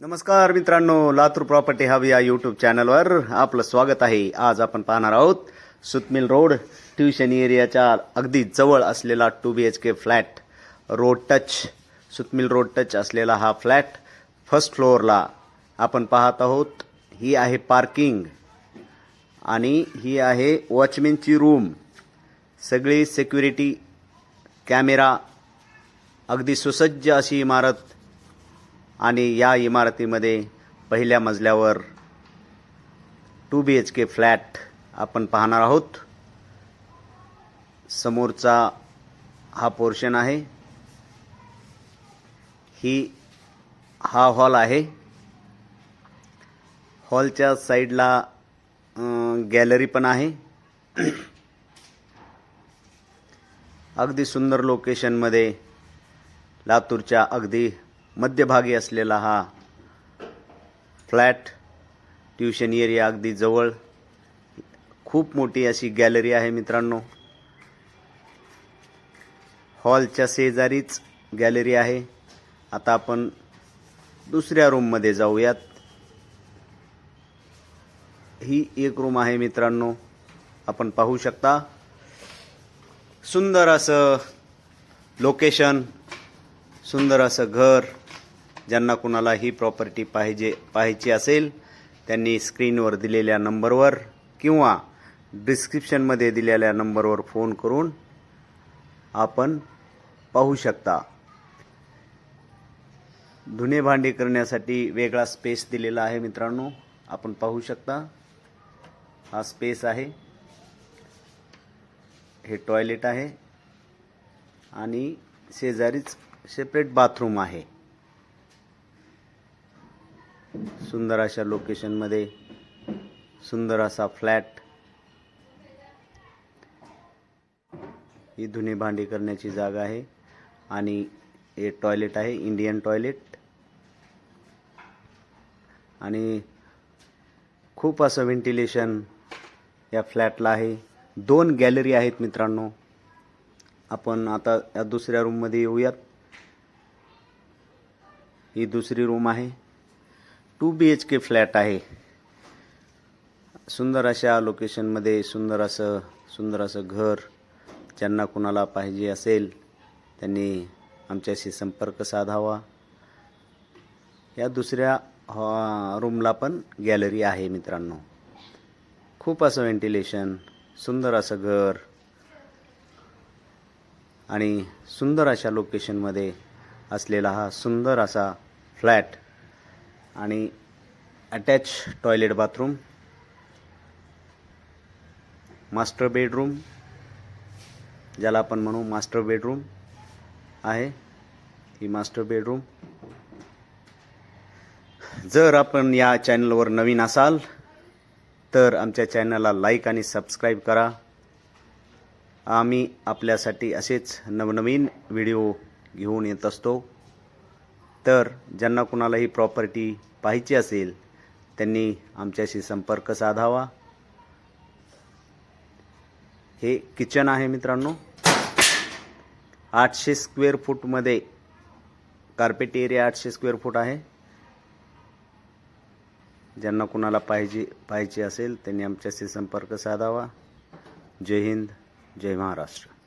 नमस्कार मित्रांनो Latur property hub या यूट्यूब चॅनलवर आपलं स्वागत आहे. आज आपण पाहणार आहोत सुतमिल रोड ट्युशन एरियाच्या अगदी जवळ असलेला two B H K flat. Road touch Sutmil road touch असलेला हा फ्लॅट फर्स्ट फ्लोअरला आपण पाहत आहोत. ही आहे पार्किंग आणि ही आहे वॉचमॅनची रूम. सगळी सिक्युरिटी कॅमेरा अगदी सुसज्ज अशी इमारत आणि या इमारतीमध्ये पहिल्या मजल्यावर two B H K flat आपण पाहणार आहोत. समोरचा हा पोर्शन आहे. ही हा हॉल आहे. हॉलच्या साईडला गॅलरी पण आहे. अगदी सुंदर लोकेशनमध्ये लातूरच्या अगदी मध्यभागी असलेला हा फ्लॅट ट्युशन एरिया अगदी जवळ. खूप मोठी अशी गॅलरी आहे मित्रांनो. हॉलच्या शेजारीच गॅलरी आहे. आता आपण दुसऱ्या रूममध्ये जाऊयात. ही एक रूम आहे मित्रांनो. आपण पाहू शकता. सुंदर असं लोकेशन सुंदर असं घर. ज्यांना कुणाला ही प्रॉपर्टी पाहिजे पाहायची असेल त्यांनी स्क्रीनवर दिलेल्या नंबरवर किंवा डिस्क्रिप्शनमध्ये दिलेल्या नंबरवर फोन करून आपण पाहू शकता. धुणे भांडी करण्यासाठी वेगळा स्पेस दिलेला आहे मित्रांनो. आपण पाहू शकता. हा स्पेस आहे. हे टॉयलेट आहे. आणि शेजारीच सेपरेट बाथरूम आहे. सुंदर अशा लोकेशनमध्ये सुंदर असा फ्लॅट ही धुणे भांडी करण्याची जागा आहे आणि हे टॉयलेट आहे इंडियन टॉयलेट आणि खूप असं व्हेंटिलेशन या फ्लॅटला आहे. दोन गॅलरी आहेत मित्रांनो. आपण आता या दुसऱ्या रूममध्ये येऊयात. ही दुसरी रूम आहे. Two B H K flat आहे. सुंदर अशा लोकेशनमध्ये सुंदर असं सुंदर असं घर ज्यांना कुणाला पाहिजे असेल त्यांनी आमच्याशी संपर्क साधावा. या दुसऱ्या हॉ रूमला पण गॅलरी आहे मित्रांनो. खूप असं व्हेंटिलेशन सुंदर असं घर आणि सुंदर अशा लोकेशनमध्ये असलेला हा सुंदर असा फ्लॅट आणि attach toilet bathroom master bedroom ज्याला आपण म्हणू मास्टर बेडरूम आहे. ही मास्टर बेडरूम जर आपण या चॅनलवर नवीन असाल तर आमच्या चॅनलला लाईक आणि सबस्क्राईब करा. आम्ही आपल्यासाठी असेच नवनवीन व्हिडिओ घेऊन येत असतो. तर ज्यांना कुणाला ही प्रॉपर्टी पाहिजे असेल त्यांनी आमच्याशी संपर्क साधावा. हे किचन आहे मित्रांनो. आठशे स्क्वेअर फूटमध्ये कार्पेट एरिया आठशे स्क्वेअर फूट आहे. ज्यांना कुणाला पाहिजे पाहिजे असेल त्यांनी आमच्याशी संपर्क साधावा. जय हिंद जय महाराष्ट्र.